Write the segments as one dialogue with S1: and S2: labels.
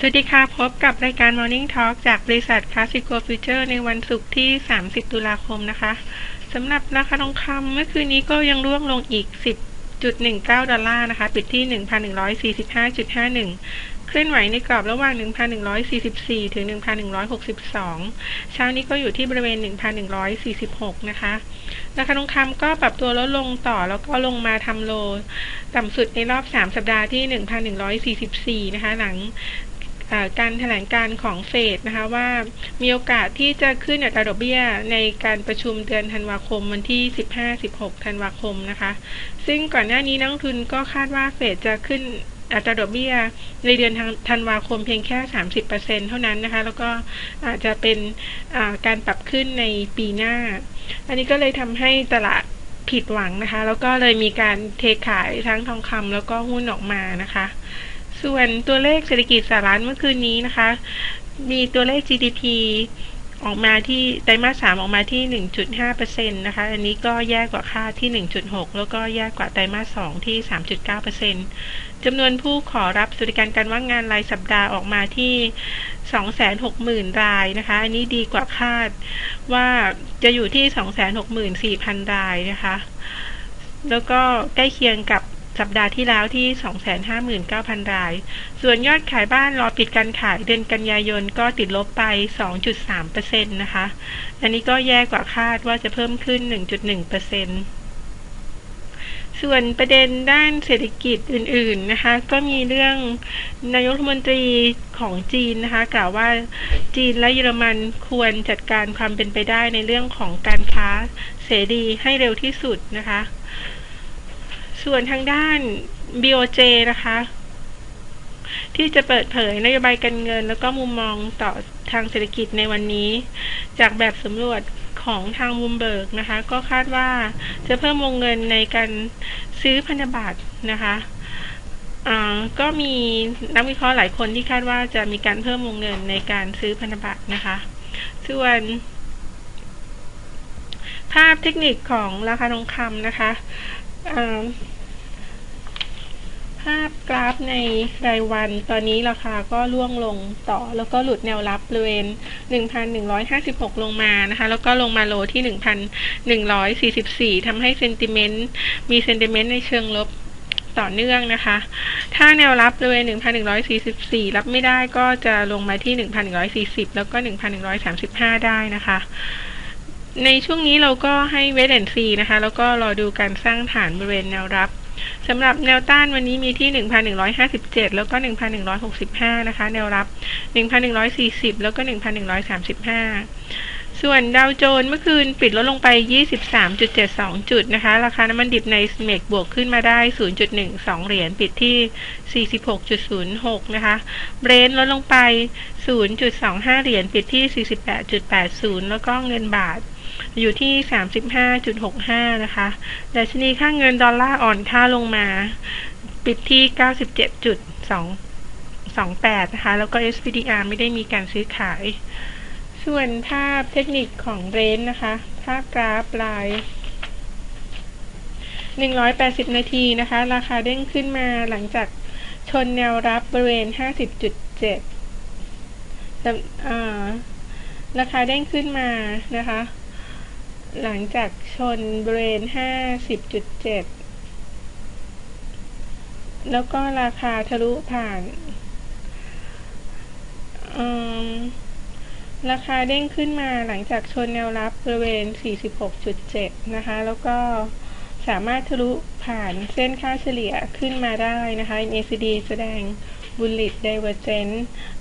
S1: สวัสดีค่ะ พบกับรายการ Morning Talk จากบริษัท Classico Future ในวันศุกร์ที่ 30 ตุลาคมนะคะสำหรับราคาทองคำเมื่อคืนนี้ก็ยังร่วงลงอีก 10.19 ดอลลาร์นะคะ ปิดที่ 1,145.51 เคลื่อนไหวในกรอบระหว่าง 1,144 ถึง 1,162 เช้านี้ก็อยู่ที่บริเวณ 1,146 นะคะ ราคาทองคำก็ปรับตัวลดลงต่อแล้วก็ลงมาทำโล ต่ำสุดในรอบ 3 สัปดาห์ที่ 1,144 นะคะ หลัง การแถลงการของเฟดนะคะว่ามีโอกาสที่จะขึ้นอัตราดอกเบี้ยในการประชุมเดือนธันวาคมวันที่ 15-16 ธันวาคมนะคะ ซึ่งก่อนหน้านี้นักทุนก็คาดว่าเฟดจะขึ้นอัตราดอกเบี้ยในเดือนธันวาคมเพียงแค่ 30%เท่านั้นนะคะ แล้วก็อาจจะเป็นการปรับขึ้นในปีหน้า อันนี้ก็เลยทำให้ตลาดผิดหวังนะคะ แล้วก็เลยมีการเทขายทั้งทองคำแล้วก็หุ้นออกมานะคะ ส่วนตัวเลขเศรษฐกิจสหรัฐเมื่อคืนนี้นะคะ มีตัวเลข GDP ออกมาที่ไตรมาสสามออกมาที่ 1.5%นะคะ อันนี้ก็แย่กว่าคาดที่ 1.6 แล้วก็แย่กว่าไตรมาสสองที่ 3.9%จำนวนผู้ขอรับสวัสดิการการว่างงานรายสัปดาห์ออกมาที่ 260,000 รายนะคะ อันนี้ดีกว่าคาดว่าจะอยู่ที่ 264,000 รายนะคะ แล้วก็ใกล้เคียงกับ สัปดาห์ที่แล้วที่ 259,000 ราย ส่วนยอดขายบ้านรอปิดการขายเดือนกันยายนก็ติดลบไป 2.3%นะคะ อันนี้ก็แย่กว่าคาดว่าจะเพิ่มขึ้น 1.1%ส่วนประเด็นด้านเศรษฐกิจอื่น ๆนะคะ ก็มีเรื่องนายกรัฐมนตรีของจีนนะคะ กล่าวว่าจีนและเยอรมันควรจัดการความเป็นไปได้ในเรื่องของการค้าเสรีให้เร็วที่สุดนะคะ ส่วนทางด้าน BOJ นะคะ ที่จะเปิดเผยนโยบายการเงิน แล้วก็มุมมองต่อทางเศรษฐกิจในวันนี้ จากแบบสำรวจของทางมุมเบิร์กนะคะ ก็คาดว่าจะเพิ่มวงเงินในการซื้อพันธบัตรนะคะก็มีนักวิเคราะห์หลายคนที่คาดว่าจะมีการเพิ่มวงเงินในการซื้อพันธบัตรนะคะ ส่วน ภาพเทคนิคของราคาทองคำนะคะาพกราฟในรายวัน ตอนนี้ราคาก็ร่วงลงต่อ แล้วก็หลุดแนวรับบริเวณ 1,156 ลงมานะคะ แล้วก็ลงมาโลที่ 1,144ทำให้เซนติเมนต์มีเซนติเมนต์ในเชิงลบต่อเนื่องนะคะ ถ้าแนวรับบริเวณ 1,144 รับไม่ได้ก็จะลงมาที่ 1,140 แล้วก็ 1,135 ได้นะคะ ในช่วงนี้เราก็ให้เวทแอนซีนะคะ แล้วก็รอดูการสร้างฐานบริเวณแนวรับ สำหรับแนวต้านวันนี้มีที่ 1,157 แล้วก็ 1,165 นะคะ แนวรับ 1,140 แล้วก็ 1,135ส่วนดาวโจนส์เมื่อคืนปิดลดลงไป 23.72 จุดนะคะ ราคาน้ำมันดิบในสเมกบวกขึ้นมาได้ 0.12 เหรียญปิดที่ 46.06 นะคะ เบรนท์ลดลงไป 0.25 เหรียญปิดที่ 48.80 แล้วก็เงินบาท อยู่ที่ 35.65 นะคะดัชนีค่าเงินดอลลาร์อ่อนค่าลงมา ปิดที่ 97.28 นะคะ แล้วก็ SPDR ไม่ได้มีการซื้อขาย ส่วนภาพเทคนิคของเรนนะคะ ภาพกราฟลาย180 นาทีนะคะ ราคาเด้งขึ้นมาหลังจากชนแนวรับบริเวณ 50.7ราคาเด้งขึ้นมานะคะ หลังจากชนบริเวณ50.7 แล้วก็ราคาทะลุผ่าน ราคาเด้งขึ้นมาหลังจากชนแนวรับบริเวณ 46.7 นะคะ แล้วก็สามารถทะลุผ่านเส้นค่าเฉลี่ยขึ้นมาได้นะคะ MACD แสดง บุลลิตไดเวอร์เจน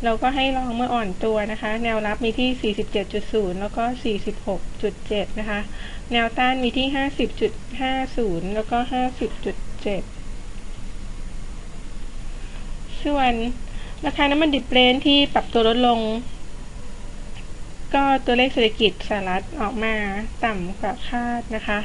S1: เราก็ให้ลองเมื่ออ่อนตัวนะคะ แนวรับมีที่ 47.0 แล้วก็ 46.7 นะคะ แนวต้านมีที่ 50.50 แล้วก็ 50.7 ส่วนราคาน้ำมันดิบเลนที่ปรับตัวลดลง ก็ตัวเลขเศรษฐกิจสหรัฐออกมาต่ำกว่าคาดนะคะ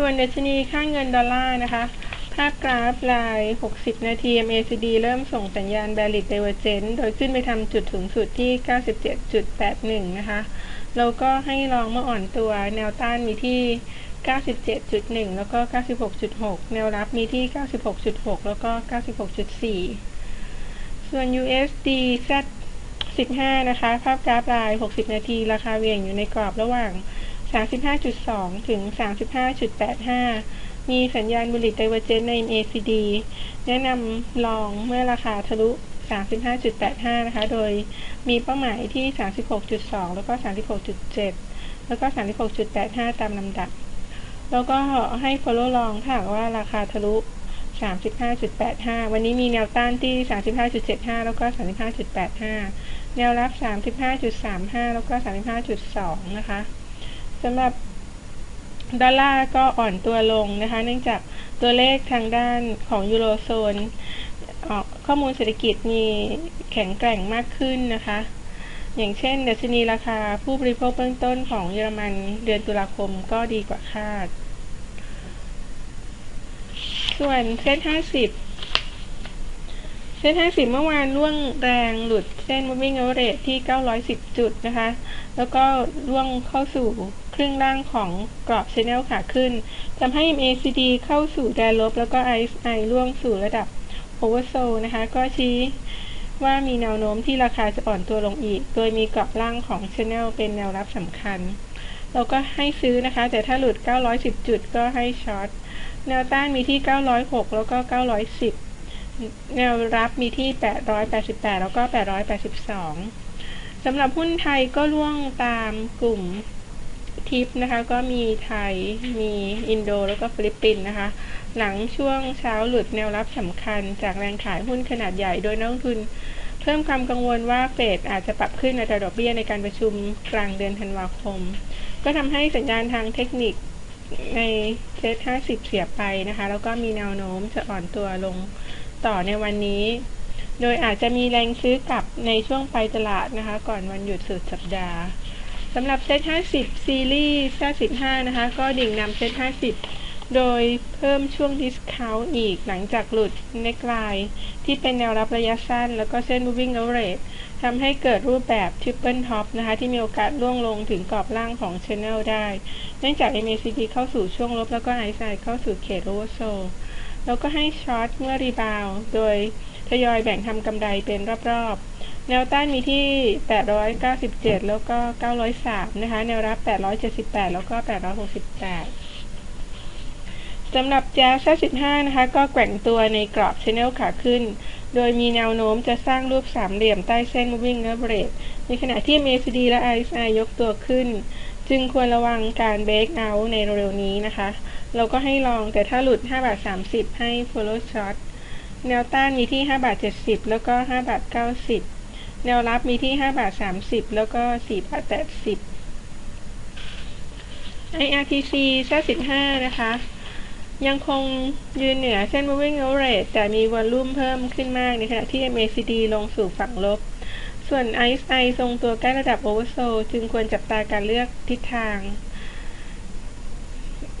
S1: ส่วนดัชนีค่าเงินดอลลาร์นะคะ ภาพกราฟลาย 60 นาที MACD เริ่มส่งสัญญาณ bearish divergence โดยขึ้นไปทำจุดสูงสุดที่ 97.81 นะคะ แล้วก็ให้ลองมาอ่อนตัวแนวต้านมีที่ 97.1 แล้วก็ 96.6 แนวรับมีที่ 96.6 แล้วก็ 96.4 ส่วน USD Z 15 นะคะ ภาพกราฟราย 60 นาที ราคาเวียงอยู่ในกรอบระหว่าง 35.2 ถึง 35.85 มีสัญญาณบุลิตไดเวอร์เจนใน MACD แนะนำลองเมื่อราคาทะลุ 35.85 นะคะ โดยมีเป้าหมายที่ 36.2 แล้วก็ 36.7 แล้วก็ 36.85 ตามลำดับ แล้วก็ให้ follow ลองถ้าหากว่าราคาทะลุ 35.85 วันนี้มีแนวต้านที่ 35.75 แล้วก็ 35.85 แนวรับ 35.35 แล้วก็ 35.2 นะคะ สำหรับดอลลาร์ก็อ่อนตัวลงนะคะ เนื่องจากตัวเลขทางด้านของยูโรโซนข้อมูลเศรษฐกิจมีแข็งแกร่งมากขึ้นนะคะ อย่างเช่นดัชนีราคาผู้บริโภคเบื้องต้นของเยอรมันเดือนตุลาคมก็ดีกว่าคาด ส่วนเซ็ตห้าสิบเซ็น50 เมื่อวานล่วงแรงหลุดเส้น moving average ที่ 910 จุดนะคะ แล้วก็ล่วงเข้าสู่ รึ่งล่างของกรอบ channel ขาขึ้นทำให้ MACD เข้าสู่แดนลบ แล้วก็ RSI ล่วงสู่ระดับ oversold นะคะ ก็ชี้ว่ามีแนวโน้มที่ราคาจะอ่อนตัวลงอีก โดยมีกรอบล่างของ channel เป็นแนวรับสำคัญ เราก็ให้ซื้อนะคะ แต่ถ้าหลุด 910 จุดก็ให้ช็อต แนวต้านมีที่ 906 แล้วก็ 910 แนวรับมีที่ 888 แล้วก็ 882สำหรับหุ้นไทยก็ล่วงตามกลุ่ม ทิปนะคะ ก็มีไทย มีอินโด แล้วก็ฟิลิปปินส์นะคะ หลังช่วงเช้าหลุดแนวรับสำคัญจากแรงขายหุ้นขนาดใหญ่โดยนักลงทุน เพิ่มความกังวลว่าเฟดอาจจะปรับขึ้นอัตราดอกเบี้ยในการประชุมกลางเดือนธันวาคม ก็ทำให้สัญญาณทางเทคนิคในเซ็ต50 เสียไปนะคะ แล้วก็มีแนวโน้มจะอ่อนตัวลงต่อในวันนี้ โดยอาจจะมีแรงซื้อกลับในช่วงไปตลาดนะคะ ก่อนวันหยุดสุดสัปดาห์ำหรับเซต50 ซีรีส์55นะคะ ก็ดิ่งนำเซต50 โดยเพิ่มช่วงดิสคาวอีกหลังจากหลุดเน็กไลน์ที่เป็นแนวรับระยะสั้น แล้วก็เส้น moving average ทำให้เกิดรูปแบบ triple top นะคะ ที่มีโอกาสล่วงลงถึงกรอบล่างของ channel ได้ เนื่องจาก MACD เข้าสู่ช่วงลบ แล้วก็ RSI เข้าสู่เขต oversold แล้วก็ให้ช็อตเมื่อรีบาว โดยทยอยแบ่งทำกำไรเป็นรอบๆ แนวต้านมีที่ 897 แล้วก็ 903 นะคะ แนวรับ 878 แล้วก็ 868 สำหรับแจ๊ส15นะคะ ก็แกว่งตัวในกรอบชแนลขาขึ้น โดยมีแนวโน้มจะสร้างรูปสามเหลี่ยมใต้เส้น moving average ในขณะที่ MACD และ RSI ยกตัวขึ้น จึงควรระวังการ break out ในเร็วๆนี้นะคะ เราก็ให้ลองแต่ถ้าหลุด5บาท30 ให้ follow short แนวต้านมีที่5บาท70 แล้วก็5บาท90 แนวรับมีที่ 5 บาท 30 แล้วก็4บาท80 IRTC เส้น15 นะคะ ยังคงยืนเหนือเส้น moving average แต่มีวอลลุ่มเพิ่มขึ้นมากในขณะที่ MACD ลงสู่ฝั่งลบ ส่วน RSI ทรงตัวใกล้ระดับ oversold จึงควรจับตาการเลือกทิศทาง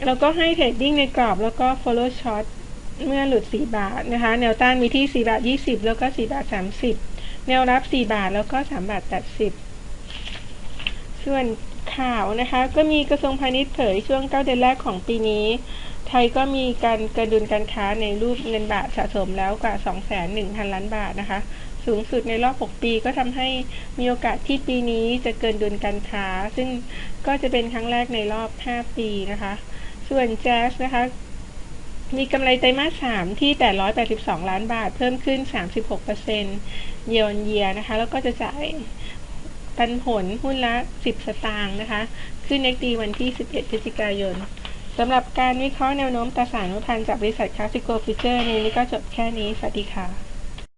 S1: แล้วก็ให้เทรดดิ้งในกรอบแล้วก็ follow short เมื่อหลุด 4 บาทนะคะ แนวต้านมีที่ 4 บาท 20 แล้วก็ 4 บาท 30 แนวรับ 4 บาทแล้วก็3บาท80 ส่วนข่าวนะคะ ก็มีกระทรวงพาณิชย์เผยช่วง 9 เดือนแรกของปีนี้ ไทยก็มีการกระดุลการค้าในรูปเงินบาทสะสมแล้วกว่า 2,100,000 ล้านบาทนะคะ สูงสุดในรอบ 6 ปีก็ทำให้มีโอกาสที่ปีนี้จะเกินดุลการค้า ซึ่งก็จะเป็นครั้งแรกในรอบ 5 ปีนะคะ ส่วนแจ๊สนะคะ มีกำไรไตรมาส 3 ที่ 882 ล้านบาท เพิ่มขึ้น 36%เยียร์เยียนะคะ แล้วก็จะจ่ายปันผลหุ้นละ 10 สตางค์นะคะ ขึ้น XD วันที่ 11 พฤศจิกายนสำหรับการวิเคราะห์แนวโน้มตราสารนุพันธ์จากบริษัทคาสิโกฟิเจอร์ในนี้ก็จบแค่นี้ สวัสดีค่ะ